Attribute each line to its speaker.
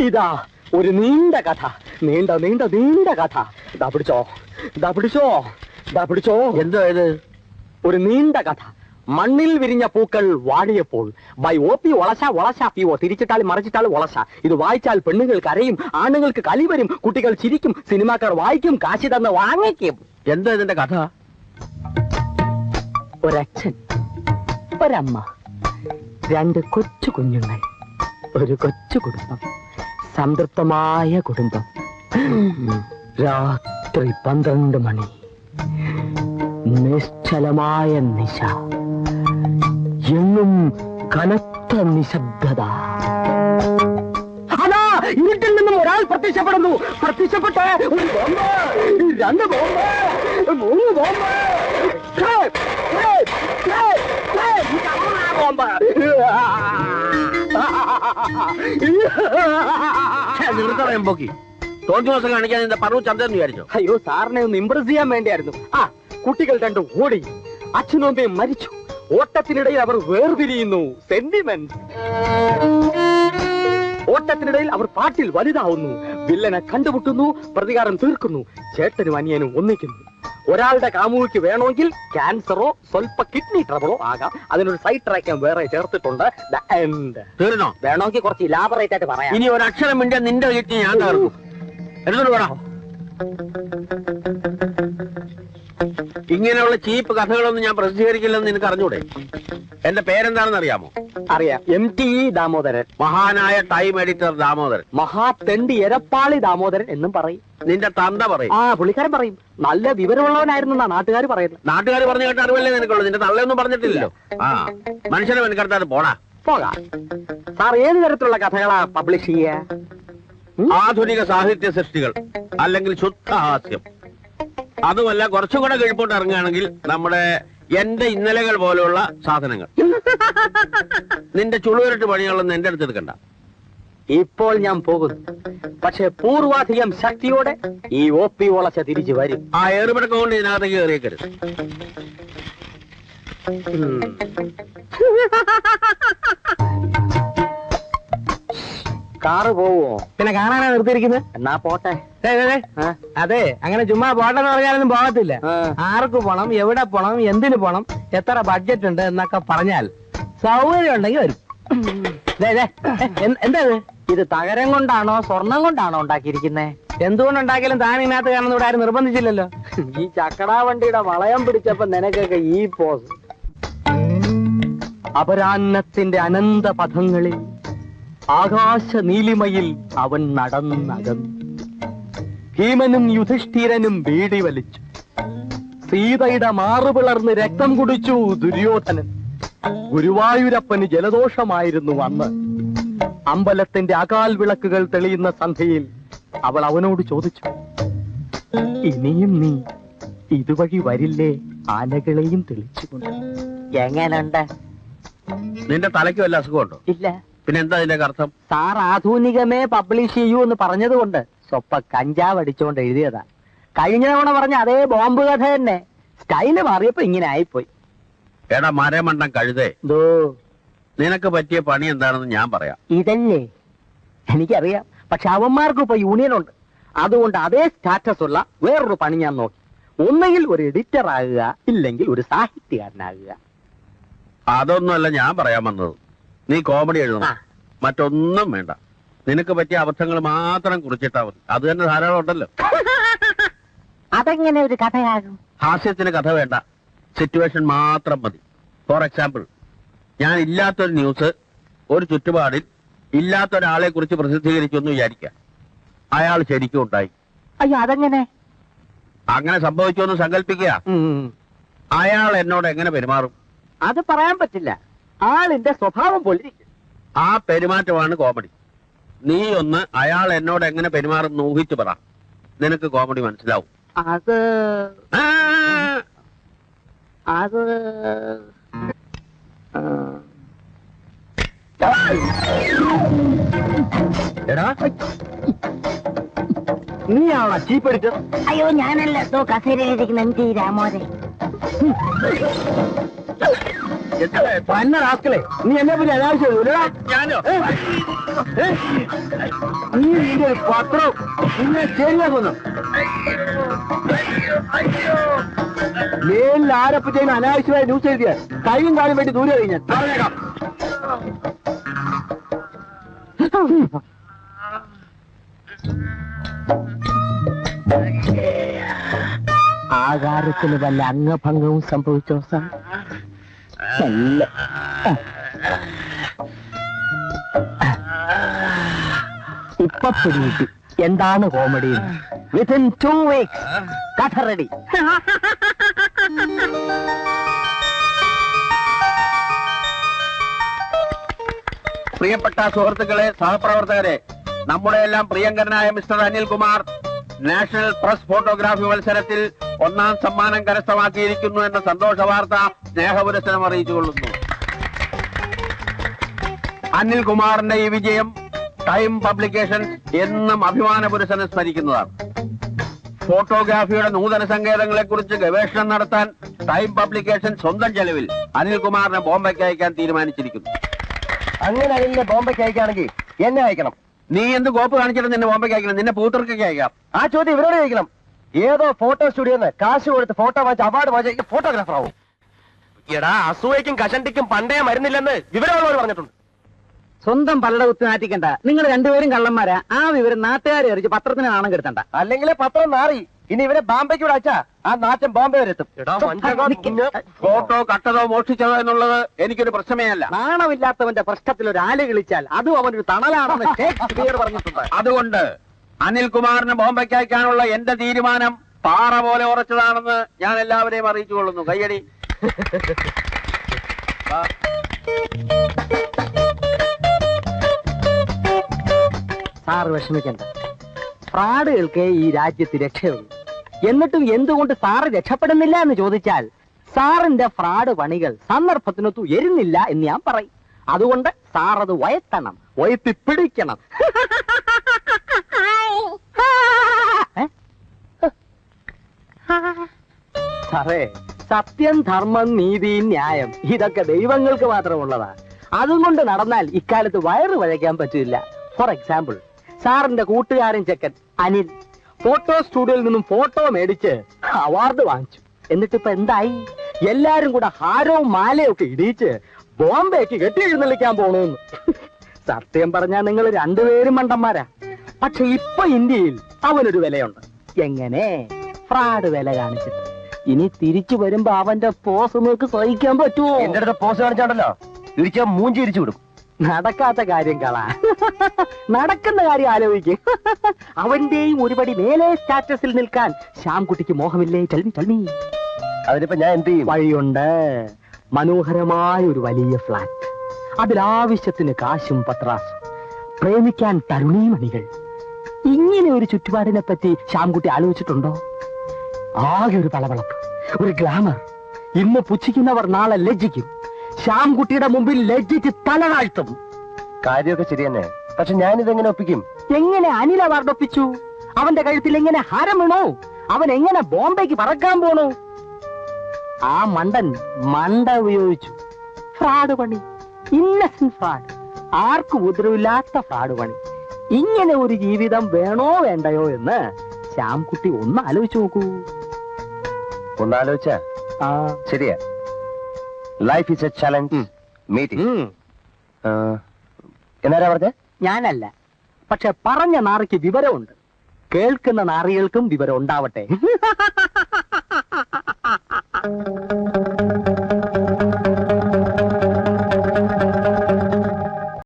Speaker 1: ഇതാ ഒരു നീണ്ട കഥ. നീണ്ട നീണ്ട നീണ്ട കഥ. ദാ പിടിച്ചോ. ദാ പിടിച്ചോ. ദാ പിടിച്ചോ.
Speaker 2: എന്തോ ഇത്?
Speaker 1: ഒരു നീണ്ട കഥ. മണ്ണിൽ വിരിഞ്ഞ പൂക്കൾ വാടിയപ്പോൾ by O P Olasha Olasha P O തിരിച്ചിട്ടാൽ മറിച്ചിട്ടാൽ ഒളശ. ഇത് വായിച്ചാൽ പെണ്ണുങ്ങൾ കരയും ആണുങ്ങൾക്ക് കലി വരും കുട്ടികൾ ചിരിക്കും സിനിമാക്കാർ വായിക്കും കാശി തന്ന് വാങ്ങിക്കും.
Speaker 2: എന്താ ഇതിന്റെ കഥ?
Speaker 1: ഒരച്ഛൻ ഒരമ്മ രണ്ട് കൊച്ചു കുഞ്ഞുങ്ങൾ ഒരു കൊച്ചു കുടുംബം. സംതൃപ്തമായ കുടുംബം. രാത്രി പന്ത്രണ്ട് മണി. നിശ്ചലമായ നിശ. എങ്ങും കനത്ത നിശബ്ദത. അതാ വീട്ടിൽ നിന്നും ഒരാൾ പ്രത്യക്ഷപ്പെടുന്നു. പ്രത്യക്ഷപ്പെട്ട് രണ്ട് ബോംബ്. മൂന്ന് ബോംബ്.
Speaker 2: നിർത്തറയും പോക്കി. തോന്നി ദിവസം കാണിക്കാൻ നിന്റെ പറവ് ചന്തെന്ന് വിചാരിച്ചു?
Speaker 1: അയ്യോ സാറിനെ ഒന്ന് ഇംപ്രസ് ചെയ്യാൻ വേണ്ടിയായിരുന്നു. ആ കുട്ടികൾ രണ്ടും ഓടി. അച്ഛനും മരിച്ചു. ഓട്ടത്തിനിടയിൽ അവർ വേർപിരിയുന്നു. സെന്റിമെന്റ് ഓട്ടത്തിനിടയിൽ അവർ പാട്ടിൽ വലുതാവുന്നു. വില്ലനെ കണ്ടുമുട്ടുന്നു. പ്രതികാരം തീർക്കുന്നു. ചേട്ടനും അനിയനും ഒന്നിക്കുന്നു. ഒരാളുടെ കാമുകിക്ക് വേണമെങ്കിൽ ക്യാൻസറോ സ്വൽപ്പ കിഡ്നി ട്രബിളോ ആകാം. അതിനൊരു സൈഡ് ട്രാക്ക് വേറെ ചേർത്തിട്ടുണ്ട്.
Speaker 2: തീർന്നോ?
Speaker 1: വേണമെങ്കിൽ കുറച്ച് ഇലാബറേറ്റ് ആയിട്ട് പറയാം.
Speaker 2: ഇനി ഒരക്ഷരം മിണ്ടിയ നിന്റെ വീട്ടിൽ ഞാൻ തീർന്നു എന്നിട്ട് പറ ഇങ്ങനെയുള്ള ചീപ്പ് കഥകളൊന്നും ഞാൻ പ്രസിദ്ധീകരിക്കില്ലെന്ന് നിനക്ക് അറിഞ്ഞൂടെ? എന്റെ പേരെന്താണെന്ന് അറിയാമോ
Speaker 1: അറിയാം. M T E Damodaran.
Speaker 2: മഹാനായ ടൈം എഡിറ്റർ ദാമോദരൻ.
Speaker 1: മഹാ മഹാതെണ്ടി എരപ്പാളി ദാമോദരൻ എന്നും പറയും.
Speaker 2: നിന്റെ തന്ത പറയും.
Speaker 1: ആ പുള്ളിക്കാരൻ പറയും. നല്ല വിവരമുള്ളവനായിരുന്നു നാട്ടുകാർ പറയുന്നത്.
Speaker 2: നാട്ടുകാർ പറഞ്ഞു കേട്ട അറിവല്ലേ നിനക്കുള്ളൂ? നിന്റെ തള്ളയൊന്നും പറഞ്ഞിട്ടില്ലല്ലോ. ആ മനുഷ്യനെ മെനക്കെടുത്താൽ പോടാ.
Speaker 1: പോകാം. സാർ ഏത് തരത്തിലുള്ള കഥകളാ പബ്ലിഷ് ചെയ്യ?
Speaker 2: ആധുനിക സാഹിത്യ സൃഷ്ടികൾ അല്ലെങ്കിൽ ശുദ്ധ ഹാസ്യം. അതുമല്ല കുറച്ചും കൂടെ കിഴിപ്പോട്ട് ഇറങ്ങുകയാണെങ്കിൽ നമ്മുടെ എന്റെ ഇന്നലകൾ പോലെയുള്ള സാധനങ്ങൾ. നിന്റെ ചുളുവരട്ട് പണികളൊന്നും എന്റെ അടുത്ത് എടുക്കണ്ട.
Speaker 1: ഇപ്പോൾ ഞാൻ പോകുന്നു. പക്ഷെ പൂർവാധികം ശക്തിയോടെ ഈ ഒ പി വളച്ച തിരിച്ചു വരും.
Speaker 2: ആ ഏറുപടക്കം കൊണ്ട് ഇതിനകത്തേക്ക് കയറിയേക്കരുത്.
Speaker 1: ഉം. കാറ് പോവോ?
Speaker 3: പിന്നെ കാണാനാ നിർത്തിയിരിക്കുന്നത്
Speaker 1: എന്നാ പോട്ടെ.
Speaker 3: അതെ അങ്ങനെ ചുമ്മാ പോട്ടെന്ന് പറഞ്ഞാലൊന്നും പോകത്തില്ല. ആർക്ക് പോണം എവിടെ പോണം എന്തിന് പോണം എത്ര ബഡ്ജറ്റ് ഉണ്ട് എന്നൊക്കെ പറഞ്ഞാൽ സൗകര്യം ഉണ്ടെങ്കിൽ വരും. എന്താ ഇത്?
Speaker 1: തകരം കൊണ്ടാണോ സ്വർണം കൊണ്ടാണോ ഉണ്ടാക്കിയിരിക്കുന്നേ?
Speaker 3: എന്തുകൊണ്ടുണ്ടാക്കിയാലും താൻ ഇതിനകത്ത് കാണുന്ന ഇവിടെ ആരും നിർബന്ധിച്ചില്ലല്ലോ.
Speaker 1: ഈ ചക്കടാ വണ്ടിയുടെ വളയം പിടിച്ചപ്പോ നിനക്കൊക്കെ ഈ പോസ്. അപരാന്നത്തിന്റെ അനന്ത പഥങ്ങളിൽ ആകാശ നീലിമയിൽ അവൻ നടന്നകന്നു. ഭീമനും യുധിഷ്ഠിരനും വീടി വലിച്ചു. സീതയുടെ മാറുപിളർന്ന് രക്തം കുടിച്ചു ദുര്യോധനൻ. ഗുരുവായൂരപ്പന് ജലദോഷമായിരുന്നു അന്ന്. അമ്പലത്തിന്റെ അകാൽ വിളക്കുകൾ തെളിയുന്ന സന്ധ്യയിൽ അവൾ അവനോട് ചോദിച്ചു ഇനിയും നീ ഇതുവഴി വരില്ലേ? ആനകളെയും തെളിച്ചുകൊണ്ട്. എങ്ങനുണ്ട്?
Speaker 2: നിന്റെ തലയ്ക്ക് വല്ല അസുഖമുണ്ടോ?
Speaker 1: ഇല്ല.
Speaker 2: പിന്നെ എന്താ ഇതിന്റെ അർത്ഥം?
Speaker 1: സാർ ആധുനികമേ പബ്ലിഷ് ചെയ്യൂ എന്ന് പറഞ്ഞതുകൊണ്ട് സ്വപ്പ കഞ്ചാവ് അടിച്ചുകൊണ്ട് എഴുതിയതാ. കഴിഞ്ഞ തവണ പറഞ്ഞ അതേ ബോംബ് കഥ തന്നെ. സ്റ്റൈൽ മാറിയപ്പോ ഇങ്ങനെ ആയിപ്പോയി.
Speaker 2: എടാ മരമണ്ടം കഴുതേ.
Speaker 1: ദോ
Speaker 2: നിനക്ക് പറ്റിയ പണി എന്താണെന്ന് ഞാൻ പറയാം.
Speaker 1: ഇതല്ലേ? എനിക്കറിയാം. പക്ഷെ അവന്മാർക്ക് ഇപ്പൊ യൂണിയൻ ഉണ്ട്. അതുകൊണ്ട് അതേ സ്റ്റാറ്റസ് ഉള്ള വേറൊരു പണി ഞാൻ നോക്കി. ഒന്നുകിൽ ഒരു എഡിറ്റർ ആകുക ഇല്ലെങ്കിൽ ഒരു സാഹിത്യകാരനാകുക.
Speaker 2: അതൊന്നുമല്ല ഞാൻ പറയാൻ വന്നത്. നീ കോമഡി എഴുതണം. മറ്റൊന്നും വേണ്ട. നിനക്ക് പറ്റിയ അബദ്ധങ്ങൾ മാത്രം കുറിച്ചിട്ടാ മതി. അത് തന്നെ ധാരാളം ഉണ്ടല്ലോ.
Speaker 1: അതെങ്ങനെ ഒരു കഥയാകും?
Speaker 2: ഹാസ്യത്തിന് കഥ വേണ്ട. സിറ്റുവേഷൻ മാത്രം മതി. ഫോർ എക്സാമ്പിൾ ഞാൻ ഇല്ലാത്തൊരു ന്യൂസ് ഒരു ചുറ്റുപാടിൽ ഇല്ലാത്ത ഒരാളെ കുറിച്ച് പ്രസിദ്ധീകരിച്ചു എന്ന് വിചാരിക്കാം അയാൾ ശരിക്കും ഉണ്ടായി.
Speaker 1: അയ്യോ അതെങ്ങനെ?
Speaker 2: അങ്ങനെ സംഭവിച്ചു എന്ന് സങ്കല്പിക്കുക. അയാൾ എന്നോട് എങ്ങനെ പെരുമാറും?
Speaker 1: അത് പറയാൻ പറ്റില്ല. ആളിന്റെ സ്വഭാവം പോലെ
Speaker 2: ആ പെരുമാറ്റമാണ് കോമഡി. നീ ഒന്ന് അയാൾ എന്നോട് എങ്ങനെ പെരുമാറും ഊഹിച്ചു പറ. നിനക്ക് കോമഡി മനസ്സിലാവും.
Speaker 1: അത് അത് നീ
Speaker 2: എടാ.
Speaker 1: നീയാണോ ചീപ്പ്
Speaker 4: അയ്യോ ഞാനല്ല. തോ കസേരയിലിരിക്കുന്ന എം ടി
Speaker 1: പന്ന റാസ്കളെ നീ എന്നെ പറ്റി അനാവശ്യം
Speaker 2: ഞാനോ?
Speaker 1: നീ നിന്റെ ഒരു പത്രം നിന്നെ ശരിയാക്കുന്നു. മേലിൽ ആരെപ്പറ്റേലും അനാവശ്യമായ ന്യൂസ് എഴുതിയ? കൈയും കാലും വേണ്ടി ദൂരെ കഴിഞ്ഞാൽ പറഞ്ഞേക്കാം. ആകാരത്തിന് വല്ല അംഗഭംഗവും സംഭവിച്ചോ സാർ? നല്ല ഇപ്പൊ പിടികിട്ടി. എന്താണ് കോമഡി? വിത്തിൻ ടു വീക്സ് കഥ റെഡി
Speaker 2: പ്രിയപ്പെട്ട സുഹൃത്തുക്കളെ സഹപ്രവർത്തകരെ നമ്മുടെ എല്ലാം പ്രിയങ്കരനായ mister Anil Kumar national press photography മത്സരത്തിൽ ഒന്നാം സമ്മാനം കരസ്ഥമാക്കിയിരിക്കുന്നു എന്ന സന്തോഷ വാർത്ത സ്നേഹപുരസ്സരം അറിയിച്ചുകൊള്ളുന്നു അനിൽകുമാറിന്റെ ഈ വിജയം ടൈം പബ്ലിക്കേഷൻ എന്നും അഭിമാന പുരുഷനെ സ്മരിക്കുന്നതാണ്. ഫോട്ടോഗ്രാഫിയുടെ നൂതന സങ്കേതങ്ങളെ കുറിച്ച് ഗവേഷണം നടത്താൻ ടൈം പബ്ലിക്കേഷൻ സ്വന്തം ചെലവിൽ അനിൽകുമാറിനെ ബോംബെക്ക് അയക്കാൻ തീരുമാനിച്ചിരിക്കുന്നു.
Speaker 1: അങ്ങനെ അനിലിനെ ബോംബെക്ക് അയക്കുകയാണെങ്കിൽ എന്നെ അയക്കണം.
Speaker 2: നീ എന്ത് കോപ്പ് കാണിച്ചിട്ട് നിന്നെ ബോംബെക്ക് അയക്കണം? നിന്നെ പൂത്തർക്കൊക്കെ അയക്കാം.
Speaker 1: ആ ചോദ്യം ഇവരോട് ചോദിക്കണം. ഏതോ ഫോട്ടോ സ്റ്റുഡിയോന്ന് കാശ് കൊടുത്ത് ഫോട്ടോ വാങ്ങിച്ച് അവാർഡ് വാങ്ങിച്ച ഫോട്ടോഗ്രാഫർ ആവും.
Speaker 5: എടാ അസൂയക്കും കഷണ്ടിക്കും പണ്ടേ മരുന്നില്ലെന്ന് വിവരമുള്ളവർ പറഞ്ഞിട്ടുണ്ട്.
Speaker 1: സ്വന്തം പലട കുത്തി നാറ്റിക്കണ്ട. നിങ്ങൾ രണ്ടുപേരും കള്ളന്മാരാ. ആ വിവരം നാട്ടുകാരെ അറിയിച്ച് പത്രത്തിന് നാണം കെടുത്തണ്ട. അല്ലെങ്കിൽ പത്രം നാറി. ഇനി ഇവരെ ബാംബെക്ക് ഇവിടെ അച്ഛാ ആ നാറ്റം ബോംബെ വരെ എത്തും.
Speaker 2: ഫോട്ടോ കട്ടതോ മോഷ്ടിച്ചതോ എന്നുള്ളത് എനിക്കൊരു പ്രശ്നമേ അല്ല.
Speaker 1: നാണമില്ലാത്തവന്റെ പ്രശ്നത്തിൽ ഒരു ആൽ കിളിച്ചാൽ അതും അവനൊരു തണലാണെന്ന് ഷേക്സ്പിയർ പറഞ്ഞിട്ടുണ്ട്.
Speaker 2: അതുകൊണ്ട് അനിൽകുമാറിന് ബോംബെക്ക് അയക്കാനുള്ള എന്റെ തീരുമാനം പാറ പോലെ ഉറച്ചതാണെന്ന് ഞാൻ എല്ലാവരെയും അറിയിച്ചു കൊള്ളുന്നു. കയ്യടി.
Speaker 1: സാറ് വിഷമിക്കണ്ട. ഫ്രാഡുകൾക്ക് ഈ രാജ്യത്ത് രക്ഷയുള്ളൂ. എന്നിട്ടും എന്തുകൊണ്ട് സാറ് രക്ഷപ്പെടുന്നില്ല എന്ന് ചോദിച്ചാൽ സാറിന്റെ ഫ്രാഡ് പണികൾ സന്ദർഭത്തിനൊത്തു എരുന്നില്ല എന്ന് ഞാൻ പറയും. അതുകൊണ്ട് സാർ അത് വയത്തണം വയത്തി പിടിക്കണം. സാറേ സത്യം ധർമ്മം നീതി ന്യായം ഇതൊക്കെ ദൈവങ്ങൾക്ക് മാത്രമുള്ളതാ. അതും കൊണ്ട് നടന്നാൽ ഇക്കാലത്ത് വയറ് വഴയ്ക്കാൻ പറ്റില്ല. ഫോർ എക്സാമ്പിൾ സാറിന്റെ കൂട്ടുകാരൻ ചെക്കൻ അനിൽ ഫോട്ടോ സ്റ്റുഡിയോയിൽ നിന്നും ഫോട്ടോ മേടിച്ച് അവാർഡ് വാങ്ങിച്ചു. എന്നിട്ട് ഇപ്പൊ എന്തായി? എല്ലാരും കൂടെ ഹാരവും മാലയും ഒക്കെ ഇടിയിച്ച് ബോംബേക്ക് കെട്ടി എഴുന്നള്ളിക്കാൻ പോണെന്ന്. സത്യം പറഞ്ഞാൽ നിങ്ങൾ രണ്ടുപേരും മണ്ടന്മാരാ. പക്ഷെ ഇപ്പൊ ഇന്ത്യയിൽ അവനൊരു വിലയുണ്ട്. എങ്ങനെ? ഫ്രാഡ് വില കാണിച്ചിട്ട്. ഇനി തിരിച്ചു വരുമ്പോ അവന്റെ പോസ് നിങ്ങൾക്ക് സഹിക്കാൻ പറ്റുമോ
Speaker 6: എന്റെ പോസ് കാണിച്ചാണല്ലോ കാണിച്ചാണ്ടല്ലോ. ഇടിച്ച മൂഞ്ചി തിരിച്ചു വിടും.
Speaker 1: നടക്കാത്ത കാര്യം കള. നടക്കുന്ന കാര്യം ആലോചിക്കും. അവന്റെയും ഒരുപടി മേലെ സ്റ്റാറ്റസിൽ നിൽക്കാൻ ശ്യാംകുട്ടിക്ക് മോഹമില്ലേ? ചൽമി ചൽമി
Speaker 6: അതിനിപ്പോ ഞാൻ എന്ത് ചെയ്യും?
Speaker 1: വഴിയുണ്ട്. മനോഹരമായ ഒരു വലിയ ഫ്ലാറ്റ് അതിലാവശ്യത്തിന് കാശും പത്രാസും പ്രേമിക്കാൻ തരുണീമണികൾ ഇങ്ങനെ ഒരു ചുറ്റുപാടിനെ പറ്റി ശ്യാംകുട്ടി ആലോചിച്ചിട്ടുണ്ടോ? ആകെ ഒരു പളവളപ്പ് ഒരു ഗ്ലാമർ. ഇന്ന് പുച്ഛിക്കുന്നവർ നാളെ ലജ്ജിക്കും. ശ്യാംകുട്ടിയുടെ മുമ്പിൽ ലജ്ജിച്ച് തല താഴ്ത്തും.
Speaker 6: കാര്യമൊക്കെ ശരി തന്നെ പക്ഷെ ഞാനിതെങ്ങനെ ഒപ്പിക്കും?
Speaker 1: എങ്ങനെ അനില ഒപ്പിച്ചു അവന്റെ കഴുത്തിൽ എങ്ങനെ ഹാരം വീണോ? അവൻ എങ്ങനെ ബോംബെക്ക് പറക്കാൻ പോണു? ആ മണ്ടൻ മണ്ട ഉപയോഗിച്ചു. ഫ്രാഡ് പണി. ഇന്നസെന്റ് ഫ്രാഡ് ആർക്കും ഉദ്രവില്ലാത്ത ഫ്രാഡ് പണി. ഇങ്ങനെ ഒരു ജീവിതം വേണോ വേണ്ടയോ എന്ന് ശ്യാംകുട്ടി ഒന്ന് ആലോചിച്ചു നോക്കൂ.
Speaker 6: ഒന്നാലോചിച്ച? ശരിയാ. Life is a challenge meeting. എന്നാരാ പറഞ്ഞ?
Speaker 1: ഞാനല്ല. പക്ഷെ പറഞ്ഞ നാറിക്ക് വിവരമുണ്ട്. കേൾക്കുന്ന നാറികൾക്കും വിവരം ഉണ്ടാവട്ടെ.